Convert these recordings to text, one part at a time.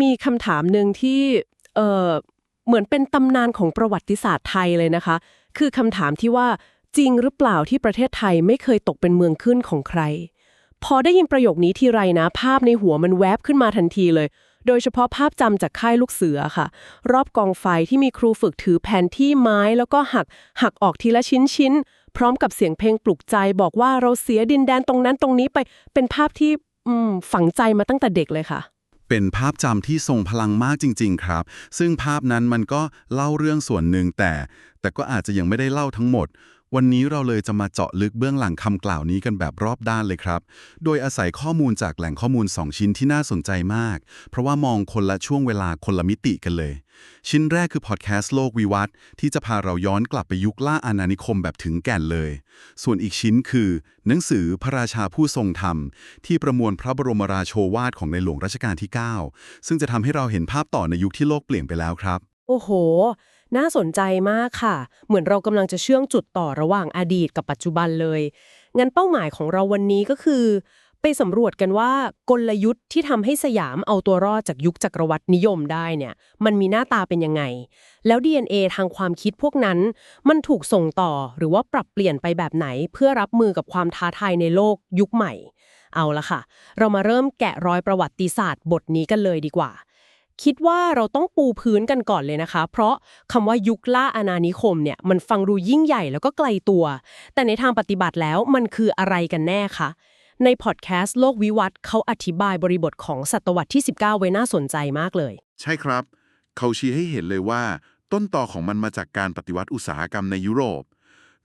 มีคำถามหนึ่งที่เออเหมือนเป็นตำนานของประวัติศาสตร์ไทยเลยนะคะ คือคำถามที่ว่าจริงหรือเปล่าที่ประเทศไทยไม่เคยตกเป็นเมืองขึ้นของใคร พอได้ยินประโยคนี้ทีไรนะ ภาพในหัวมันแวบขึ้นมาทันทีเลย โดยเฉพาะภาพจำจากค่ายลูกเสือค่ะ รอบกองไฟที่มีครูฝึกถือแผนที่ไม้แล้วก็หักหักออกทีละชิ้นชิ้นพร้อมกับเสียงเพลงปลุกใจบอกว่าเราเสียดินแดนตรงนั้นตรงนี้ไปเป็นภาพที่ฝังใจมาตั้งแต่เด็กเลยค่ะ เป็นภาพจำที่ทรงพลังมากจริง ๆ ครับ ซึ่งภาพนั้นมันก็เล่าเรื่องส่วนหนึ่งแต่ แต่ก็อาจจะยังไม่ได้เล่าทั้งหมด วันนี้เราเลยจะมาเจาะลึกเบื้องหลังคำกล่าวนี้กันแบบรอบด้านเลยครับ โดยอาศัยข้อมูลจากแหล่งข้อมูล 2 ชิ้นที่น่าสนใจมาก เพราะว่ามองคนละช่วงเวลาคนละมิติกันเลย ชิ้นแรกคือพอดแคสต์โลกวิวัฒน์ที่จะพาเราย้อนกลับไปยุคล่าอาณานิคมแบบถึงแก่นเลย ส่วนอีกชิ้นคือ หนังสือพระราชาผู้ทรงธรรม ที่ประมวลพระบรมราโชวาทของในหลวงรัชกาลที่ 9 ซึ่งจะทำให้เราเห็นภาพต่อในยุคที่โลกเปลี่ยนไปแล้วครับ โอ้โห น่าสนใจมากค่ะ เหมือนเรากำลังจะเชื่อมจุดต่อระหว่างอดีตกับปัจจุบันเลย งั้นเป้าหมายของเราวันนี้ก็คือ ไปสำรวจกันว่ากลยุทธ์ที่ทำให้สยามเอาตัวรอดจากยุคจักรวรรดินิยมได้เนี่ยมันมีหน้าตาเป็นยังไง แล้ว DNA ทางความคิดพวกนั้น มันถูกส่งต่อหรือว่าปรับเปลี่ยนไปแบบไหน เพื่อรับมือกับความท้าทายในโลกยุคใหม่ เอาละค่ะ เรามาเริ่มแกะรอยประวัติศาสตร์ บทนี้กันเลยดีกว่า คิดว่าเราต้องปูพื้นกันก่อนเลยนะคะ เพราะคำว่ายุคล่าอาณานิคมเนี่ยมันฟังดูยิ่งใหญ่แล้วก็ไกลตัว แต่ในทางปฏิบัติแล้วมันคืออะไรกันแน่คะในพอดแคสต์โลกวิวัฒน์เขาอธิบายบริบทของศตวรรษที่ 19 ไว้น่าสนใจมากเลย ใช่ครับ เขาชี้ให้เห็นเลยว่า ต้นต่อของมันมาจากการปฏิวัติอุตสาหกรรมในยุโรป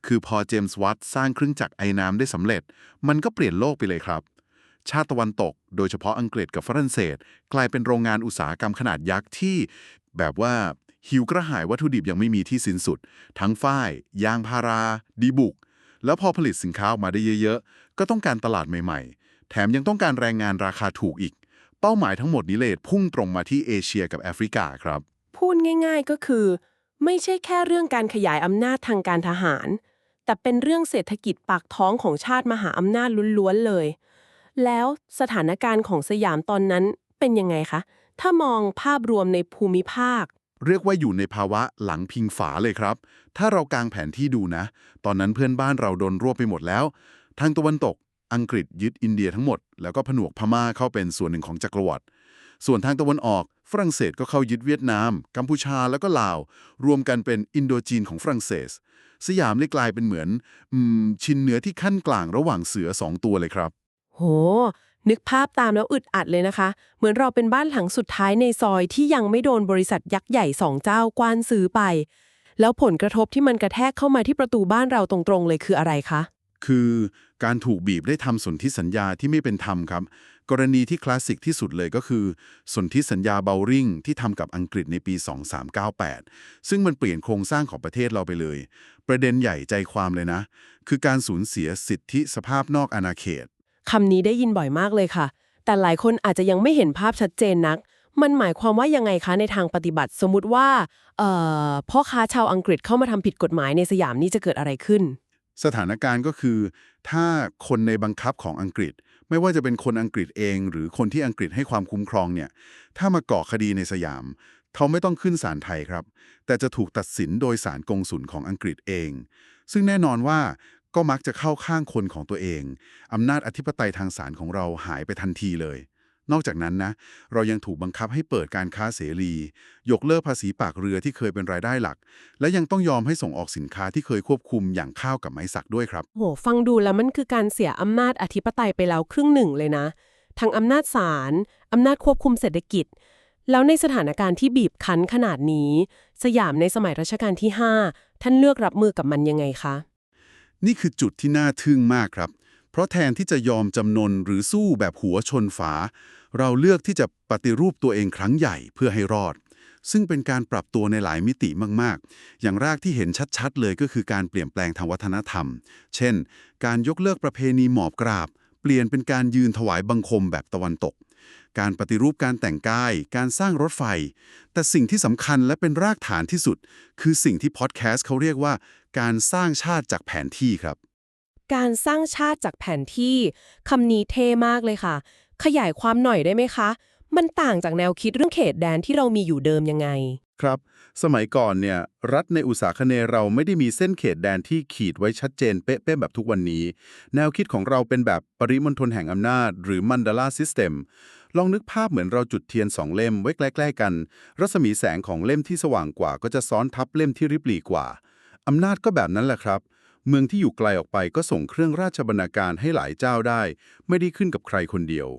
คือพอเจมส์วัตต์สร้างเครื่องจักรไอ้น้ำได้สำเร็จ มันก็เปลี่ยนโลกไปเลยครับ ชาติตะวันตก โดยเฉพาะอังกฤษกับฝรั่งเศส กลายเป็นโรงงานอุตสาหกรรมขนาดยักษ์ที่ แบบว่าหิวกระหายวัตถุดิบยังไม่มีที่สิ้นสุด ทั้งฝ้าย ยางพารา ดีบุก แล้วพอผลิตสินค้าออกมาได้เยอะๆ ก็ต้องการตลาดใหม่ๆ แถมยังต้องการแรงงานราคาถูกอีก เป้าหมายทั้งหมดนี้เลยพุ่งตรงมาที่เอเชียกับแอฟริกาครับ พูดง่ายๆก็คือ ไม่ใช่แค่เรื่องการขยายอำนาจทางการทหาร แต่เป็นเรื่องเศรษฐกิจปากท้องของชาติมหาอำนาจล้วนๆเลย แล้วสถานการณ์ของสยามตอนนั้นเป็นยังไงคะ ถ้ามองภาพรวมในภูมิภาค เรียกว่าอยู่ในภาวะหลังพิงฝาเลยครับ ถ้าเรากางแผนที่ดูนะ ตอนนั้นเพื่อนบ้านเราโดนรวบไปหมดแล้ว ทางตะวันตก อังกฤษยึดอินเดียทั้งหมด แล้วก็ผนวกพม่าเข้าเป็นส่วนหนึ่งของจักรวรรดิ ส่วนทางตะวันออก ฝรั่งเศสก็เข้ายึดเวียดนาม กัมพูชาแล้วก็ลาว รวมกันเป็นอินโดจีนของฝรั่งเศส สยามเลยกลายเป็นเหมือนอชิ้นเนื้อที่ขั้นกลางระหว่างเสือสองตัวเลยครับ โห นึกภาพตามแล้วอึดอัดเลยนะคะ เหมือนเราเป็นบ้านหลังสุดท้ายในซอยที่ยังไม่โดนบริษัทยักษ์ใหญ่สองเจ้ากว้านซื้อไป แล้วผลกระทบที่มันกระแทกเข้ามาที่ประตูบ้านเราตรงๆ เลยคืออะไรคะ คือการถูกบีบได้ทำสนธิสัญญาที่ไม่เป็นธรรมครับ กรณีที่คลาสสิกที่สุดเลยก็คือ สนธิสัญญาเบลริงที่ทำกับอังกฤษในปี 2398 ซึ่งมันเปลี่ยนโครงสร้างของประเทศเราไปเลย ประเด็นใหญ่ใจความเลยนะ คือการสูญเสียสิทธิสภาพนอกอาณาเขต คำนี้ได้ยินบ่อยมากเลยค่ะ แต่หลายคนอาจจะยังไม่เห็นภาพชัดเจนนัก มันหมายความว่ายังไงคะในทางปฏิบัติ สมมุติว่าเอ่อพ่อค้าชาวอังกฤษเข้ามาทำผิดกฎหมายในสยามนี่จะเกิดอะไรขึ้น สถานการณ์ก็คือ ถ้าคนในบังคับของอังกฤษ ไม่ว่าจะเป็นคนอังกฤษเอง หรือคนที่อังกฤษให้ความคุ้มครองเนี่ย ถ้ามาก่อคดีในสยามเขาไม่ต้องขึ้นศาลไทยครับ แต่จะถูกตัดสินโดยศาลกงสุลของอังกฤษเอง ซึ่งแน่นอนว่า ก็มักจะเข้าข้างคนของตัวเอง อำนาจอธิปไตยทางศาลของเราหายไปทันทีเลย นอกจากนั้นนะ เรายังถูกบังคับให้เปิดการค้าเสรี ยกเลิกภาษีปากเรือที่เคยเป็นรายได้หลัก และยังต้องยอมให้ส่งออกสินค้าที่เคยควบคุมอย่างข้าวกับไม้สักด้วยครับ โห ฟังดูแล้วมันคือการเสียอำนาจอธิปไตยไปแล้วครึ่งหนึ่งเลยนะ ทั้งอำนาจศาลอำนาจควบคุมเศรษฐกิจ แล้วในสถานการณ์ที่บีบคั้นขนาดนี้ สยามในสมัยรัชกาลที่ 5 ท่านเลือกรับมือกับมันยังไงคะ นี่คือจุดที่น่าทึ่งมากครับ เพราะแทนที่จะยอมจำนนหรือสู้แบบหัวชนฝา เราเลือกที่จะปฏิรูปตัวเองครั้งใหญ่เพื่อให้รอด ซึ่งเป็นการปรับตัวในหลายมิติมากๆ อย่างแรกที่เห็นชัดๆ เลยก็คือการเปลี่ยนแปลงทางวัฒนธรรม เช่น การยกเลิกประเพณีหมอบกราบ เปลี่ยนเป็นการยืนถวายบังคมแบบตะวันตก การปฏิรูปการแต่งกาย การสร้างรถไฟ แต่สิ่งที่สำคัญและเป็นรากฐานที่สุด คือสิ่งที่พอดแคสต์เขาเรียกว่า การสร้างชาติจากแผนที่ครับ การสร้างชาติจากแผนที่คำนี้เท่มากเลยค่ะ ขยายความหน่อยได้ไหมคะ มันต่างจากแนวคิดเรื่องเขตแดนที่เรามีอยู่เดิมยังไงครับ สมัยก่อนเนี่ย รัฐในอุตสาคเนย์เราไม่ได้มีเส้นเขตแดนที่ขีดไว้ชัดเจนเป๊ะๆแบบทุกวันนี้ แนวคิดของเราเป็นแบบปริมณฑลแห่งอำนาจ หรือมันดาลาซิสเต็ม ลองนึกภาพเหมือนเราจุดเทียนสองเล่มไว้ใกล้ๆกัน รัศมีแสงของเล่มที่สว่างกว่า ก็จะซ้อนทับเล่มที่ริบหรี่กว่า อำนาจก็แบบนั้นแหละครับ เมืองที่อยู่ไกลออกไปก็ส่งเครื่องราชบรรณาการให้หลายเจ้าได้ ไม่ได้ขึ้นกับใครคนเดียว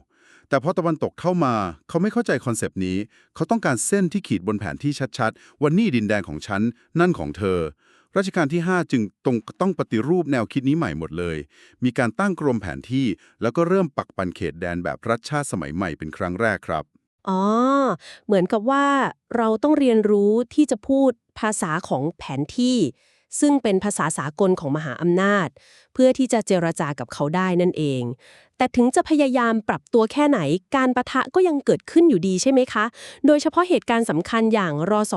แต่พอตะวันตกเข้ามา เขาไม่เข้าใจคอนเซป ต์นี้ เขาต้องการเส้นที่ขีดบนแผนที่ชัดๆว่านี่ดินแดนของฉัน นั่นของเธอ รัชกาลที่ 5 จึงตรงต้องปฏิรูปแนวคิดนี้ใหม่หมดเลย มีการตั้งกรมแผนที่ แล้วก็เริ่มปักปันเขตแดนแบบรัฐชาติสมัยใหม่เป็นครั้งแรกครับ อ๋อ เหมือนกับว่าเราต้องเรียนรู้ที่จะพูดภาษาของแผนที่ ซึ่งเป็นภาษาสากลของมหาอำนาจ เพื่อที่จะเจรจากับเขาได้นั่นเอง แต่ถึงจะพยายามปรับตัวแค่ไหน การประทะก็ยังเกิดขึ้นอยู่ดีใช่ไหมคะ โดยเฉพาะเหตุการณ์สำคัญอย่างรอส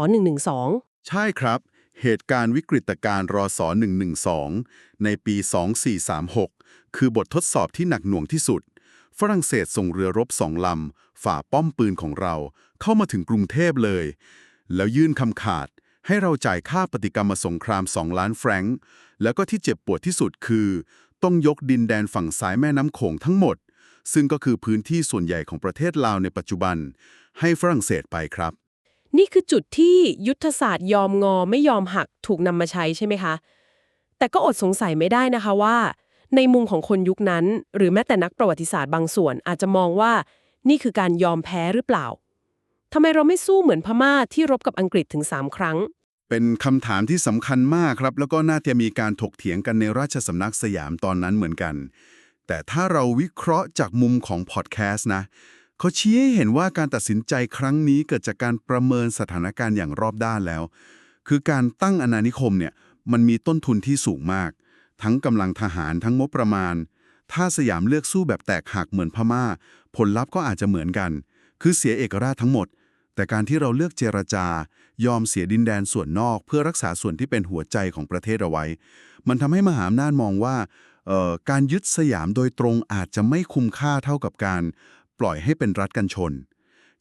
112 ใช่ครับ เหตุการณ์วิกฤตการณ์รอสอ112 ในปี 2436 คือบททดสอบที่หนักหน่วงที่สุด ฝรั่งเศสส่งเรือรบสองลำ ฝ่าป้อมปืนของเราเข้ามาถึงกรุงเทพเลย แล้วยื่นคำขาดให้เราจ่ายค่าปฏิกรรมสงคราม 2 ล้านแฟรงก์แล้วก็ที่เจ็บปวดที่สุดคือ ต้องยกดินแดนฝั่งซ้ายแม่น้ำโขงทั้งหมด ซึ่งก็คือพื้นที่ส่วนใหญ่ของประเทศลาวในปัจจุบัน ให้ฝรั่งเศสไปครับ นี่คือจุดที่ยุทธศาสตร์ยอมงอไม่ยอมหักถูกนำมาใช้ใช่ไหมคะ แต่ก็อดสงสัยไม่ได้นะคะว่า ในมุมของคนยุคนั้น หรือแม้แต่นักประวัติศาสตร์บางส่วนอาจจะมองว่า นี่คือการยอมแพ้หรือเปล่าทำไมเราไม่สู้เหมือนพม่าที่รบกับอังกฤษถึง 3 ครั้ง เป็นคำถามที่สำคัญมากครับ แล้วก็น่าจะมีการถกเถียงกันในราชสำนักสยามตอนนั้นเหมือนกัน แต่ถ้าเราวิเคราะห์จากมุมของพอดแคสต์นะ เขาชี้ให้เห็นว่าการตัดสินใจครั้งนี้เกิดจากการประเมินสถานการณ์อย่างรอบด้านแล้ว คือการตั้งอาณานิคมเนี่ยมันมีต้นทุนที่สูงมาก ทั้งกำลังทหารทั้งงบประมาณ ถ้าสยามเลือกสู้แบบแตกหักเหมือนพม่า ผลลัพธ์ก็อาจจะเหมือนกัน คือเสียเอกราชทั้งหมด แต่การที่เราเลือกเจรจา ยอมเสียดินแดนส่วนนอก เพื่อรักษาส่วนที่เป็นหัวใจของประเทศเอาไว้ มันทำให้มหาอำนาจมองว่าการยึดสยามโดยตรงอาจจะไม่คุ้มค่าเท่ากับการ ปล่อยให้เป็นรัฐกันชน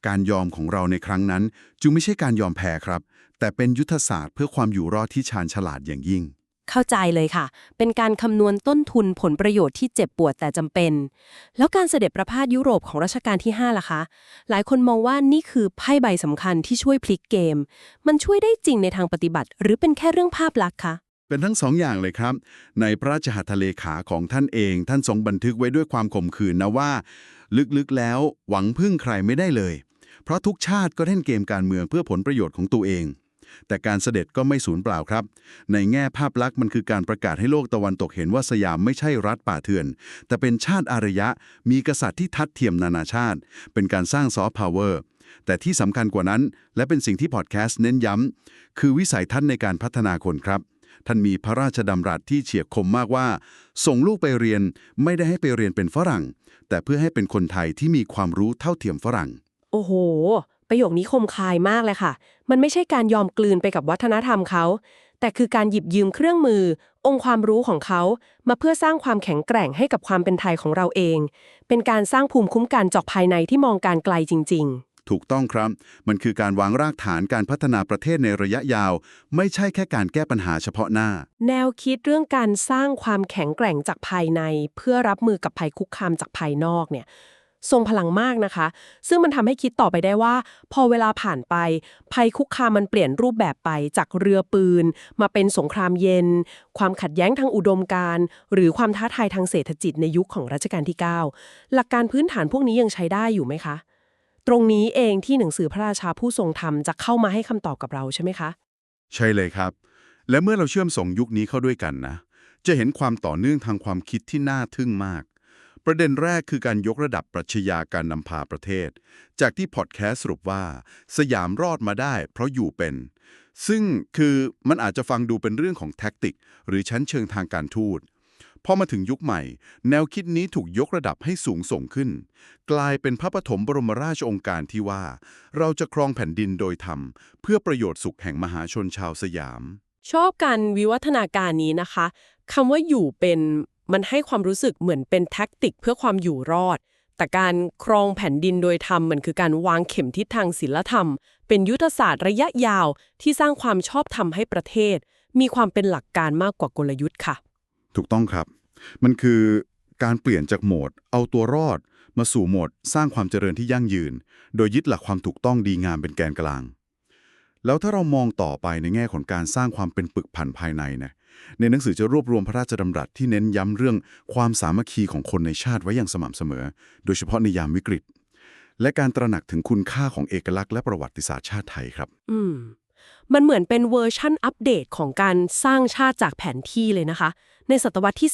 การยอมของเราในครั้งนั้น จึงไม่ใช่การยอมแพ้ครับ แต่เป็นยุทธศาสตร์เพื่อความอยู่รอดที่ชาญฉลาดอย่างยิ่ง เข้าใจเลยค่ะ เป็นการคำนวณต้นทุนผลประโยชน์ที่เจ็บปวดแต่จำเป็น แล้วการเสด็จประพาสยุโรปของรัชกาลที่ 5 ล่ะคะ หลายคนมองว่านี่คือไพ่ใบสำคัญที่ช่วยพลิกเกม มันช่วยได้จริงในทางปฏิบัติ หรือเป็นแค่เรื่องภาพลักษณ์คะ เป็นทั้งสองอย่างเลยครับ ในพระราชหัตถเลขาของท่านเอง ท่านทรงบันทึกไว้ด้วยความขมขื่นนะว่า ลึกๆแล้วหวังพึ่งใครไม่ได้เลย เพราะทุกชาติก็เล่นเกมการเมืองเพื่อผลประโยชน์ของตัวเอง แต่การเสด็จก็ไม่สูญเปล่าครับ ในแง่ภาพลักษณ์มันคือการประกาศให้โลกตะวันตกเห็นว่าสยามไม่ใช่รัฐป่าเถื่อน แต่เป็นชาติอารยะ มีกษัตริย์ที่ทัดเทียมนานาชาติ เป็นการสร้างซอฟต์พาวเวอร์แต่ที่สำคัญกว่านั้น และเป็นสิ่งที่พอดแคสต์เน้นย้ำคือวิสัยทัศน์ในการพัฒนาคนครับ ท่านมีพระราชดำรัสที่เฉียบคมมากว่า ส่งลูกไปเรียนไม่ได้ให้ไปเรียนเป็นฝรั่ง แต่เพื่อให้เป็นคนไทยที่มีความรู้เท่าเทียมฝรั่ง โอ้โห ประโยคนี้คมคายมากเลยค่ะ มันไม่ใช่การยอมกลืนไปกับวัฒนธรรมเขา แต่คือการหยิบยืมเครื่องมือ องค์ความรู้ของเขามาเพื่อสร้างความแข็งแกร่งให้กับความเป็นไทยของเราเอง เป็นการสร้างภูมิคุ้มกันจากภายในที่มองการไกลจริง ๆ ถูกต้องครับ มันคือการวางรากฐานการพัฒนาประเทศในระยะยาว ไม่ใช่แค่การแก้ปัญหาเฉพาะหน้า แนวคิดเรื่องการสร้างความแข็งแกร่งจากภายใน เพื่อรับมือกับภัยคุกคามจากภายนอกเนี่ยทรงพลังมากนะคะ ซึ่งมันทำให้คิดต่อไปได้ว่า พอเวลาผ่านไป ภัยคุกคามมันเปลี่ยนรูปแบบไปจากเรือปืน มาเป็นสงครามเย็น ความขัดแย้งทางอุดมการณ์หรือความท้าทายทางเศรษฐกิจในยุคของรัชกาลที่ 9 หลักการพื้นฐานพวกนี้ยังใช้ได้อยู่ไหมคะ ตรงนี้เองที่หนังสือพระราชาผู้ทรงธรรมจะเข้ามาให้คำตอบกับเราใช่ไหมคะ ใช่เลยครับ และเมื่อเราเชื่อมส่งยุคนี้เข้าด้วยกันนะ จะเห็นความต่อเนื่องทางความคิดที่น่าทึ่งมาก ประเด็นแรกคือการยกระดับปรัชญาการนำพาประเทศ จากที่พอดแคสต์สรุปว่า สยามรอดมาได้ เพราะอยู่เป็น ซึ่งคือมันอาจจะฟังดูเป็นเรื่องของแท็กติก หรือชั้นเชิงทางการทูต พอมาถึงยุคใหม่ แนวคิดนี้ถูกยกระดับให้สูงส่งขึ้น กลายเป็นพระปฐมบรมราชองค์การที่ว่า เราจะครองแผ่นดินโดยธรรม เพื่อประโยชน์สุขแห่งมหาชนชาวสยาม ชอบการวิวัฒนาการนี้นะคะคำว่าอยู่เป็นมันให้ความรู้สึกเหมือนเป็นแท็กติกเพื่อความอยู่รอด แต่การครองแผ่นดินโดยธรรมมันคือการวางเข็มทิศทางศีลธรรม เป็นยุทธศาสตร์ระยะยาวที่สร้างความชอบธรรมให้ประเทศ มีความเป็นหลักการมากกว่ากลยุทธ์ค่ะ ถูกต้องครับ มันคือการเปลี่ยนจากโหมด เอาตัวรอด มาสู่โหมด สร้างความเจริญที่ยั่งยืน โดยยึดหลักความถูกต้องดีงามเป็นแกนกลาง แล้วถ้าเรามองต่อไปในแง่ของการสร้างความเป็นปึกผันภายในนะในหนังสือจะรวบรวมพระราชดำรัสที่เน้นย้ำเรื่องความสามัคคีของคนในชาติไว้อย่างสม่ำเสมอ โดยเฉพาะในยามวิกฤต และการตระหนักถึงคุณค่าของเอกลักษณ์และประวัติศาสตร์ชาติไทยครับ อืม มันเหมือนเป็นเวอร์ชั่นอัปเดตของการสร้างชาติจากแผนที่เลยนะคะ ในศตวรรษที่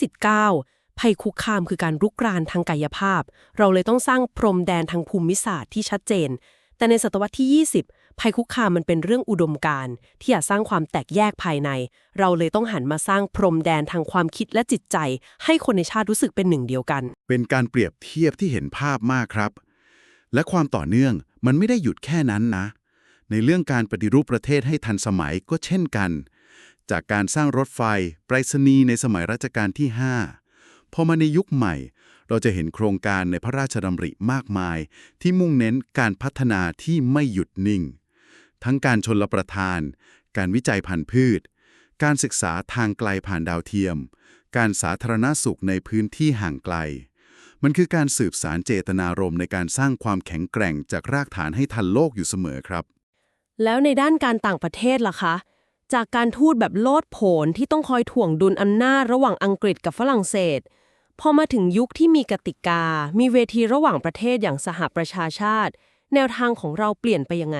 19 ภัยคุกคามคือการรุกรานทางกายภาพ เราเลยต้องสร้างพรมแดนทางภูมิศาสตร์ที่ชัดเจน แต่ในศตวรรษที่ 20 ภัยคุกคามมันเป็นเรื่องอุดมการณ์ที่อยากสร้างความแตกแยกภายใน เราเลยต้องหันมาสร้างพรมแดนทางความคิดและจิตใจ ให้คนในชาติรู้สึกเป็นหนึ่งเดียวกัน เป็นการเปรียบเทียบที่เห็นภาพมากครับ และความต่อเนื่องมันไม่ได้หยุดแค่นั้นนะ ในเรื่องการปฏิรูปประเทศให้ทันสมัยก็เช่นกัน จากการสร้างรถไฟไปรษณีย์ในสมัยรัชกาลที่ 5 พอมาในยุคใหม่ เราจะเห็นโครงการในพระราชดำริมากมาย ที่มุ่งเน้นการพัฒนาที่ไม่หยุดนิ่ง ทั้งการชนลประทาน การวิจัยพันธุ์พืช การศึกษาทางไกลผ่านดาวเทียม การสาธารณสุขในพื้นที่ห่างไกลมันคือการสืบสารเจตนารมณ์ในการสร้างความแข็งแกร่งจากรากฐานให้ทันโลกอยู่เสมอครับ แล้วในด้านการต่างประเทศล่ะคะ จากการทูตแบบโลดโผนที่ต้องคอยถ่วงดุลอำนาจระหว่างอังกฤษกับฝรั่งเศส พอมาถึงยุคที่มีกติกา มีเวทีระหว่างประเทศอย่างสหประชาชาติ แนวทางของเราเปลี่ยนไปยังไง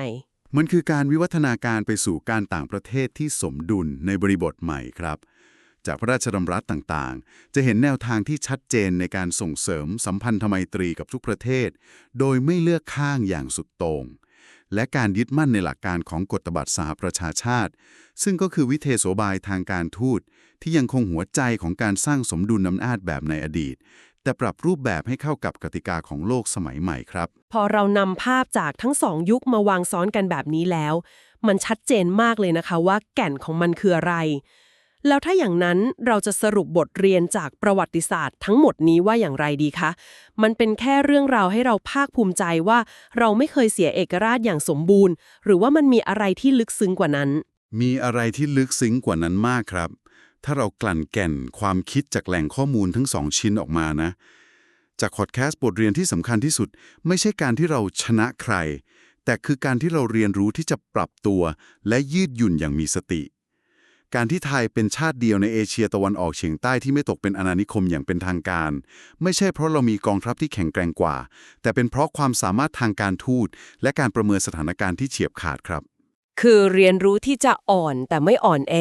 มันคือการวิวัฒนาการไปสู่การต่างประเทศที่สมดุลในบริบทใหม่ครับจากพระราชดำรัสต่างๆ จะเห็นแนวทางที่ชัดเจนในการส่งเสริมสัมพันธไมตรีกับทุกประเทศ โดยไม่เลือกข้างอย่างสุดโต่ง และการยึดมั่นในหลักการของกฎบัตรสหประชาชาติ ซึ่งก็คือวิเทโสบายทางการทูต ที่ยังคงหัวใจของการสร้างสมดุลอำนาจแบบในอดีต แต่ปรับรูปแบบให้เข้ากับกติกาของโลกสมัยใหม่ครับ พอเรานำภาพจากทั้งสองยุคมาวางซ้อนกันแบบนี้แล้ว มันชัดเจนมากเลยนะคะว่าแก่นของมันคืออะไร แล้วถ้าอย่างนั้นเราจะสรุปบทเรียนจากประวัติศาสตร์ทั้งหมดนี้ว่าอย่างไรดีคะ มันเป็นแค่เรื่องราวให้เราภาคภูมิใจว่า เราไม่เคยเสียเอกราชอย่างสมบูรณ์ หรือว่ามันมีอะไรที่ลึกซึ้งกว่านั้น มีอะไรที่ลึกซึ้งกว่านั้นมากครับ ถ้าเรากลั่นแก่นความคิดจากแหล่งข้อมูลทั้งสองชิ้นออกมานะ จากพอดแคสต์บทเรียนที่สำคัญที่สุด ไม่ใช่การที่เราชนะใคร แต่คือการที่เราเรียนรู้ที่จะปรับตัว และยืดหยุ่นอย่างมีสติ การที่ไทยเป็นชาติเดียวในเอเชียตะวันออกเฉียงใต้ที่ไม่ตกเป็นอาณานิคมอย่างเป็นทางการ ไม่ใช่เพราะเรามีกองทัพที่แข็งแกร่งกว่า แต่เป็นเพราะความสามารถทางการทูต และการประเมินสถานการณ์ที่เฉียบขาดครับ คือเรียนรู้ที่จะอ่อนแต่ไม่อ่อนแอ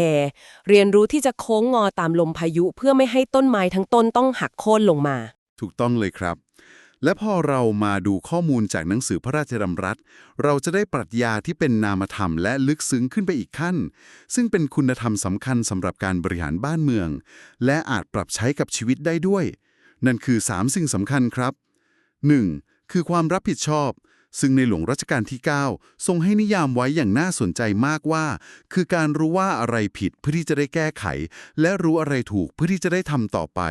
เรียนรู้ที่จะโค้งงอตามลมพายุ เพื่อไม่ให้ต้นไม้ทั้งต้นต้องหักโค่นลงมา ถูกต้องเลยครับ และพอเรามาดูข้อมูลจากหนังสือพระราชดำรัส เราจะได้ปรัชญาที่เป็นนามธรรมและลึกซึ้งขึ้นไปอีกขั้น ซึ่งเป็นคุณธรรมสำคัญสำหรับการบริหารบ้านเมือง และอาจปรับใช้กับชีวิตได้ด้วย นั่นคือ 3 สิ่งสำคัญครับ 1. คือความรับผิดชอบ ซึ่งในหลวงรัชกาลที่ 9 ทรงให้นิยามไว้อย่างน่าสนใจมากว่า คือการรู้ว่าอะไรผิดเพื่อที่จะได้แก้ไข และรู้อะไรถูกเพื่อที่จะได้ทำต่อไป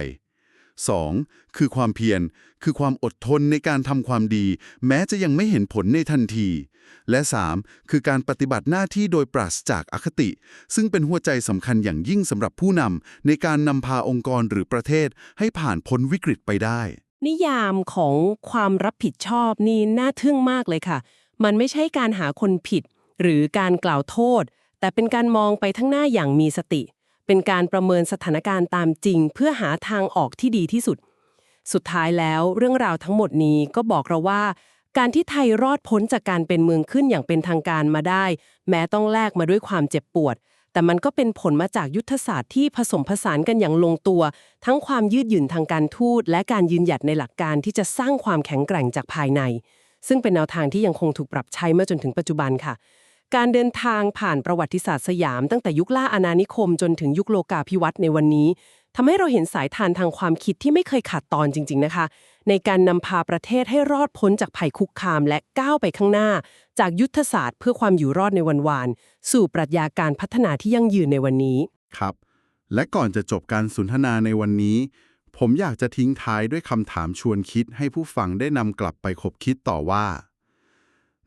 2. คือความเพียร คือความอดทนในการทำความดี แม้จะยังไม่เห็นผลในทันที และ 3. คือการปฏิบัติหน้าที่โดยปราศจากอคติ ซึ่งเป็นหัวใจสำคัญอย่างยิ่งสำหรับผู้นำในการนำพาองค์กรหรือประเทศให้ผ่านพ้นวิกฤตไปได้ นิยามของความรับผิดชอบนี่น่าทึ่งมากเลยค่ะ มันไม่ใช่การหาคนผิด หรือการกล่าวโทษ แต่เป็นการมองไปทั้งหน้าอย่างมีสติ เป็นการประเมินสถานการณ์ตามจริง เพื่อหาทางออกที่ดีที่สุด สุดท้ายแล้วเรื่องราวทั้งหมดนี้ก็บอกเราว่า การที่ไทยรอดพ้นจากการเป็นเมืองขึ้นอย่างเป็นทางการมาได้ แม้ต้องแลกมาด้วยความเจ็บปวด แต่มันก็เป็นผลมาจากยุทธศาสตร์ที่ผสมผสานกันอย่างลงตัว ทั้งความยืดหยุ่นทางการทูต และการยืนหยัดในหลักการที่จะสร้างความแข็งแกร่งจากภายใน ซึ่งเป็นแนวทางที่ยังคงถูกปรับใช้มาจนถึงปัจจุบันค่ะ การเดินทางผ่านประวัติศาสตร์สยาม ตั้งแต่ยุคล่าอาณานิคมจนถึงยุคโลกาภิวัตน์ในวันนี้ทำให้เราเห็นสายทานทางความคิดที่ไม่เคยขาดตอนจริง ๆนะคะ ในการนำพาประเทศให้รอดพ้นจากภัยคุกคามและก้าวไปข้างหน้า จากยุทธศาสตร์เพื่อความอยู่รอดในวันวาน สู่ปรัชญาการพัฒนาที่ยั่งยืนในวันนี้ครับ และก่อนจะจบการสนทนาในวันนี้ผผมอยากจะทิ้งท้ายด้วยคำถามชวนคิดให้ผู้ฟังได้นำกลับไปคบคิดต่อว่า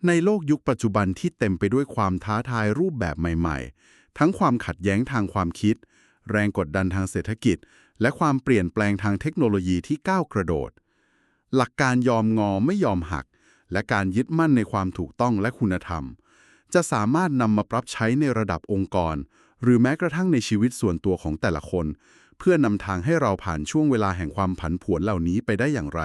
ในโลกยุคปัจจุบันที่เต็มไปด้วยความท้าทายรูปแบบใหม่ ๆ ทั้งความขัดแย้งทางความคิด แรงกดดันทางเศรษฐกิจ และความเปลี่ยนแปลงทางเทคโนโลยีที่ก้าวกระโดด หลักการยอมงอไม่ยอมหัก และการยึดมั่นในความถูกต้องและคุณธรรม จะสามารถนำมาปรับใช้ในระดับองค์กร หรือแม้กระทั่งในชีวิตส่วนตัวของแต่ละคน เพื่อนำทางให้เราผ่านช่วงเวลาแห่งความผันผวนเหล่านี้ไปได้อย่างไร